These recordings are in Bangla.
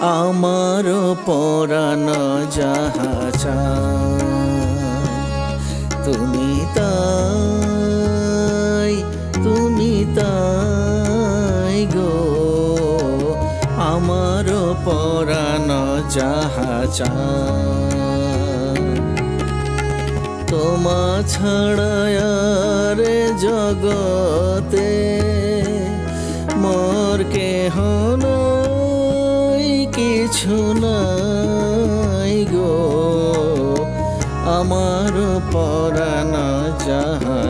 আমার পরাণ যাহা তুমি তাই তুমি তাই গো। আমার পরাণ যাহা তোমা ছাড়ায়ার জগতে মোর কেহ নাই কিছু নাই গো আমার পরাণ যাহা।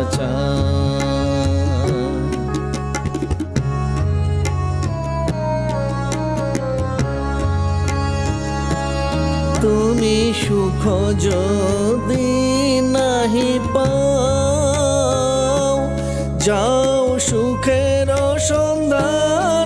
তুমি সুখ যদি নাহি পাও যাও সুখের সন্ধানে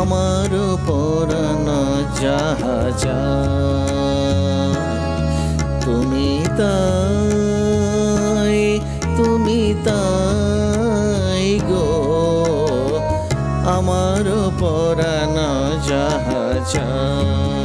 আমার পরাণ যাহা। তুমি তাই তুমি তাই গো আমার পরাণ যাহা চায়।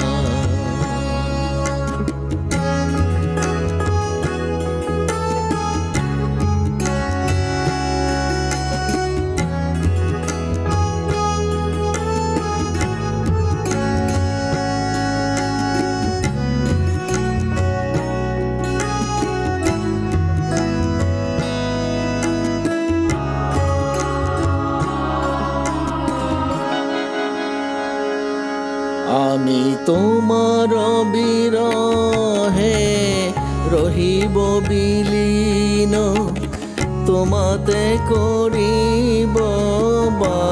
আমি তোমার বিরহে রহিব বিলীন তোমাতে করিব বাস।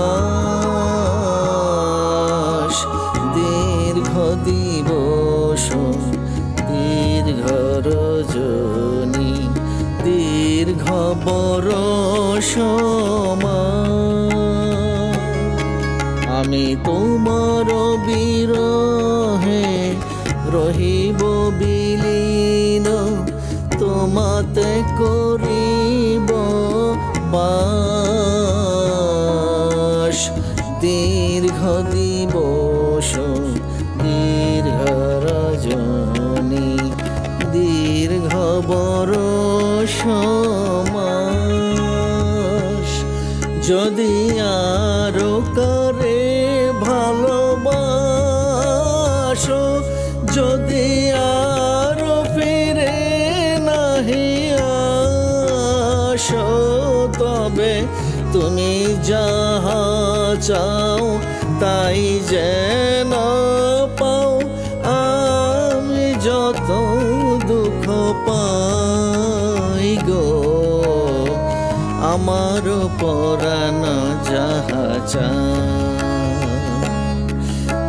দীর্ঘ দিবস দীর্ঘ রজনী দীর্ঘ বরষ। আমি তোমার বিরহে রহিব বিলীন, তোমাতে করিব বাস। দীর্ঘ দিবস, দীর্ঘ রজনী, দীর্ঘ বরষ যদি আরও ফিরে নাহি আসো তবে তুমি যাহা চাও তাই যেন পাও আমি যত দুঃখ পাই গো, আমার পরাণ যাহা চায়।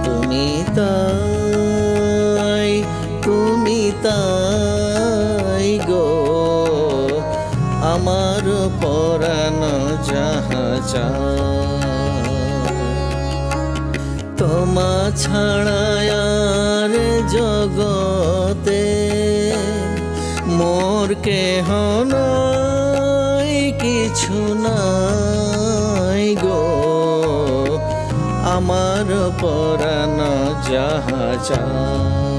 তুমি তুমি তাই গো, আমার পরাণ যাহা চায়। তোমা ছাড়ায়ার জগতে মোর কেহ নাই, কিছু নাই গো আমার পরাণ যাহা চায়।